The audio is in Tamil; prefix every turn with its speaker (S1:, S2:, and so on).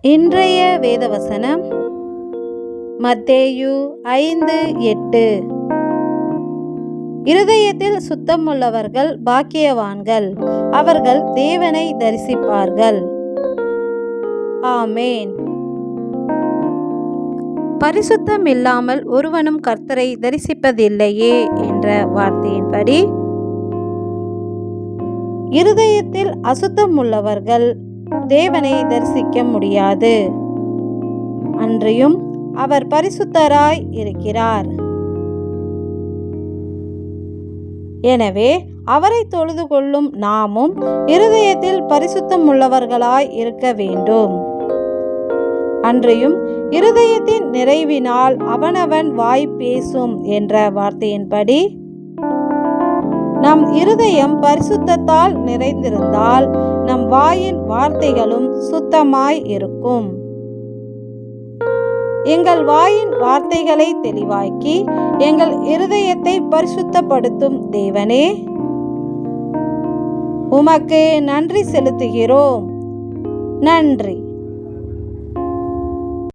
S1: இன்றைய வேதவசனம் மத்தேயு ஐந்து எட்டு. இருதயத்தில் சுத்தமுள்ளவர்கள் பாக்கியவான்கள் அவர்கள் தேவனை தரிசிப்பார்கள். ஆமேன். பரிசுத்தம் இல்லாமல் ஒருவனும் கர்த்தரை தரிசிப்பதில்லையே என்ற வார்த்தையின்படி. இருதயத்தில் அசுத்தம் உள்ளவர்கள் தேவனை தரிசிக்க முடியாது. அன்றியும் அவர் பரிசுத்தராய் இருக்கிறார். எனவே அவரை தொழுது கொள்ளும் நாமும் இருதயத்தில் பரிசுத்தம் உள்ளவர்களாய் இருக்க வேண்டும். அன்றியும் இருதயத்தின் நிறைவினால் அவனவன் வாய் பேசும் என்ற வார்த்தையின்படி நம் இருதயம் பரிசுத்தத்தால் நிறைந்திருந்தால் நம் வாயின் வார்த்தைகளும் சுத்தமாய் இருக்கும். எங்கள் வாயின் வார்த்தைகளை தெளிவாக்கி எங்கள் இருதயத்தை பரிசுத்தப்படுத்தும் தேவனே உமக்கு நன்றி செலுத்துகிறோம். நன்றி.